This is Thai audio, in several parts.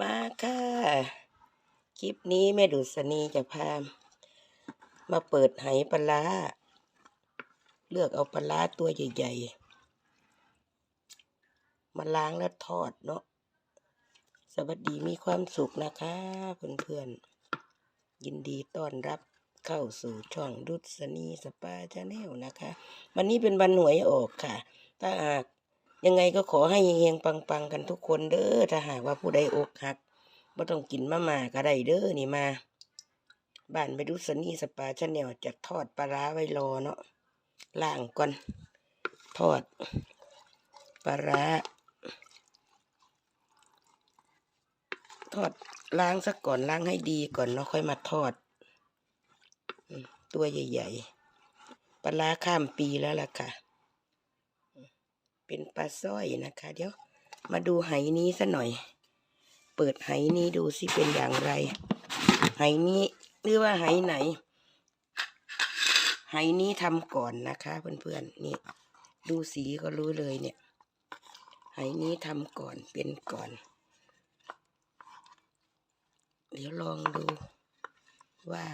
มาค่ะ คลิปนี้แม่ดุษณีจะพา มาเปิดไหปลาร้าเลือกเอาปลาร้าตัวใหญ่ๆ มาล้างแล้วทอดเนาะ สวัสดีมีความสุขนะคะ เพื่อนๆ ยินดีต้อนรับเข้าสู่ช่องดุษณีสปาชาแนลนะคะ วันนี้เป็นวันหวยออกค่ะ ถ้าหาก ยังไงก็ขอให้เฮงๆปังๆ กันทุกคนเด้อถ้าหากว่าผู้ใดอกหักบ่ต้องกินมาม่าก็ได้เด้อนี่มาบ้านไปดุษณีสปาชาแนลจะทอดปลาร้าไว้รอเนาะล่างก่อนทอดปลาร้าทอดล้างซะก่อนล้างให้ดีก่อนเนาะค่อยมาทอด ตัวใหญ่ ๆปลาร้าข้ามปีแล้วล่ะค่ะ เป็นปลาสร้อยนะคะ เดี๋ยวมาดูไหนี้ซะหน่อย เปิดไหนี้ดูสิเป็นอย่างไร ไหนี้หรือว่าไหไหน ไหนี้ทำก่อนนะคะ เพื่อนๆนี่ ดูสีก็รู้เลยเนี่ย ไหนี้ทำก่อนเป็นก่อน เดี๋ยวลองดูว่า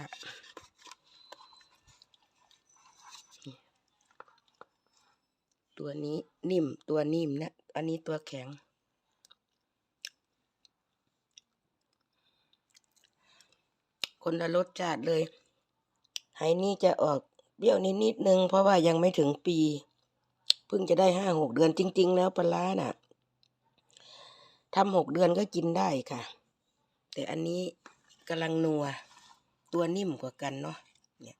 ตัวนี้นิ่มตัวนิ่มเนะ อันนี้ตัวแข็ง คนละรสชาติเลยไหนี่จะออกเปรี้ยวนิดนิดนึง เพราะว่ายังไม่ถึงปี เพิ่งจะได้ห้าหกเดือนจริง ๆ แล้วปลาร้าน่ะทำหกเดือนก็กินได้ค่ะ แต่อันนี้กำลังนัว ตัวนิ่มกว่ากันเนาะเนี่ย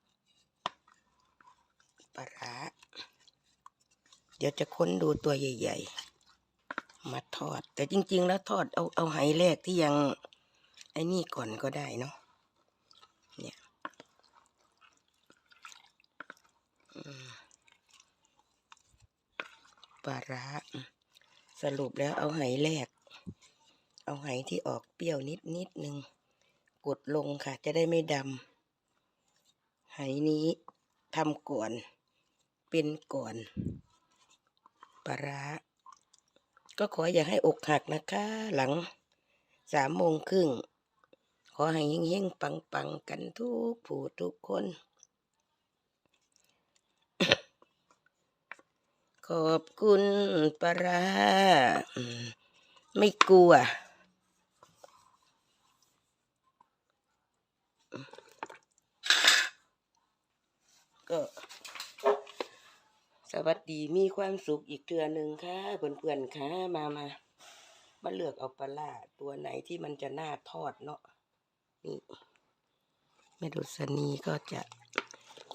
ปลาร้า ดี๋ยวจะค้นดูตัวใหญ่ ๆ มาทอด แต่จริง ๆ แล้วทอดเอาเอาไหแรกที่ยังไอ้นี่ก่อนก็ได้เนาะเนี่ยปลาร้าสรุปแล้วเอาไหแรก เอาไหที่ออกเปรี้ยวนิดนิดนึงกดลงค่ะ จะได้ไม่ดำไหนี้ทำก่อน เป็นก่อน ปลาร้า ก็ขออย่าให้อกหักนะคะ หลังสามโมงครึ่ง ขอให้เฮงๆปังๆกันทุกผู้ทุกคน ขอบคุณปลาร้า ไม่กลัวก็ สวัสดีมีความสุขอีกเทือหนึ่งค่ะเพื่อนๆค่ะมามามาเลือกเอาปลาร้าตัวไหนที่มันจะน่าทอดเนาะนี่แม่ดุษณีก็จะ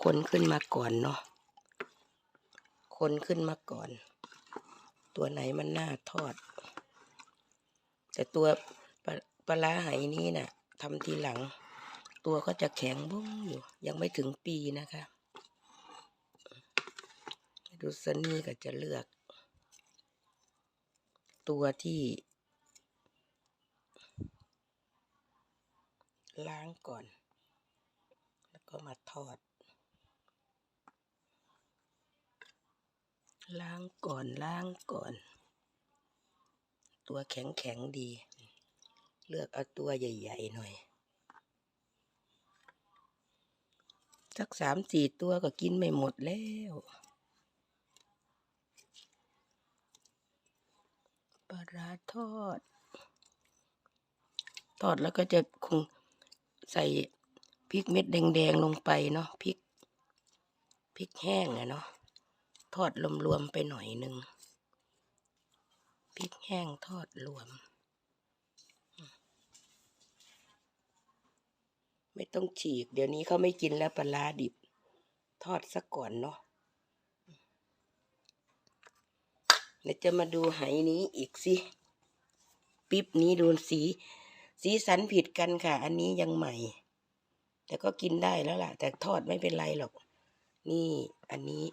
คนขึ้นมาก่อนเนาะคนขึ้นมาก่อน ตัวไหนมันน่าทอด แต่ตัวปลาปลาไหนี้น่ะทำทีหลัง ตัวก็จะแข็งบุ้งอยู่ ยังไม่ถึงปีนะคะ ดุษณีก็จะเลือก ตัวที่ล้างก่อน แล้วก็มาทอด ล้างก่อนล้างก่อน ตัวแข็งแข็งดี เลือกเอาตัวใหญ่ ๆ หน่อย สักสามสี่ตัวก็กินไม่หมดแล้ว ปลาร้าทอด ทอดแล้วก็จะคงใส่พริกเม็ดแดงๆลงไปเนาะพริกพริกแห้งอะเนาะทอดรวมๆไปหน่อยหนึ่งพริกแห้งทอดรวม ไม่ต้องฉีก เดี๋ยวนี้เขาไม่กินแล้วปลาร้าดิบ ทอดซะก่อนเนาะ เดี๋ยวจะมาดูไหนี้อีกสิปิ๊บนี้ดูสี สีสันผิดกันค่ะ อันนี้ยังใหม่ แต่ก็กินได้แล้วล่ะ แต่ทอดไม่เป็นไรหรอก นี่อันนี้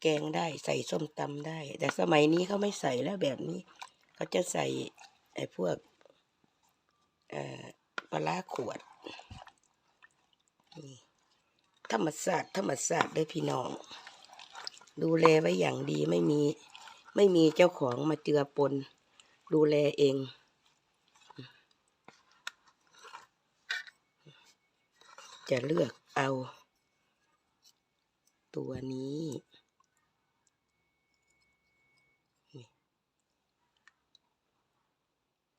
แกงได้ใส่ส้มตำได้ แต่สมัยนี้เขาไม่ใส่แล้วแบบนี้ เขาจะใส่ไอ้พวกปลาขวดนี่ธรรมศาสตร์ธรรมศาสตร์ด้อพี่น้อง ดูแลไว้อย่างดีไม่มี ไม่มีเจ้าของมาเจือปน ดูแลเอง จะเลือกเอา ตัวนี้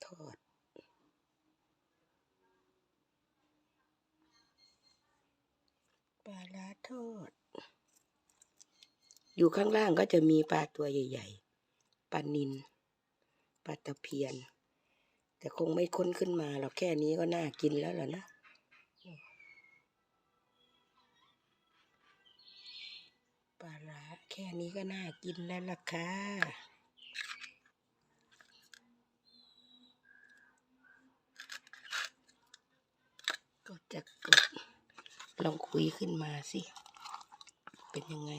ทอดปลาลาทอด อยู่ข้างล่างก็จะมีปลาตัวใหญ่ ๆ ปลานินปลาตะเพียน แต่คงไม่ค้นขึ้นมาหรอกแค่นี้ก็น่ากินแล้วล่ะนะปลาร้าแค่นี้ก็น่ากินแล้วล่ะค่ะก็จะกดลองคุยขึ้นมาสิ เป็นยังไง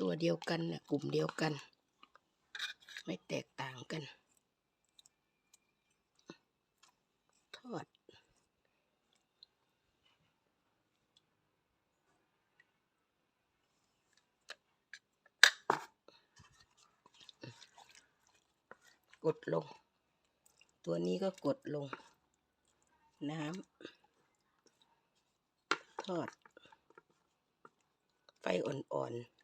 ตัวเดียวกันนะกลุ่มเดียวกัน ไม่แตกต่างกัน ทอด กดลง ตัวนี้ก็กดลง น้ำ ทอด ไฟอ่อนๆ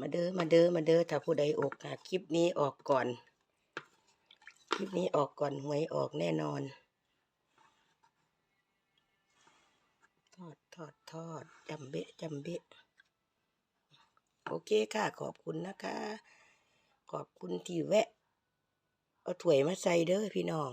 มาเด้อมาเด้อมาเด้อถ้าผู้ใดอกหักคลิปนี้ออกก่อน คลิปนี้ออกก่อนหวยออกแน่นอน ทอดทอดทอดจำเบะจำเบะโอเคค่ะ ขอบคุณนะคะ ขอบคุณที่แวะ เอาถ้วยมาใส่เด้อพี่น้อง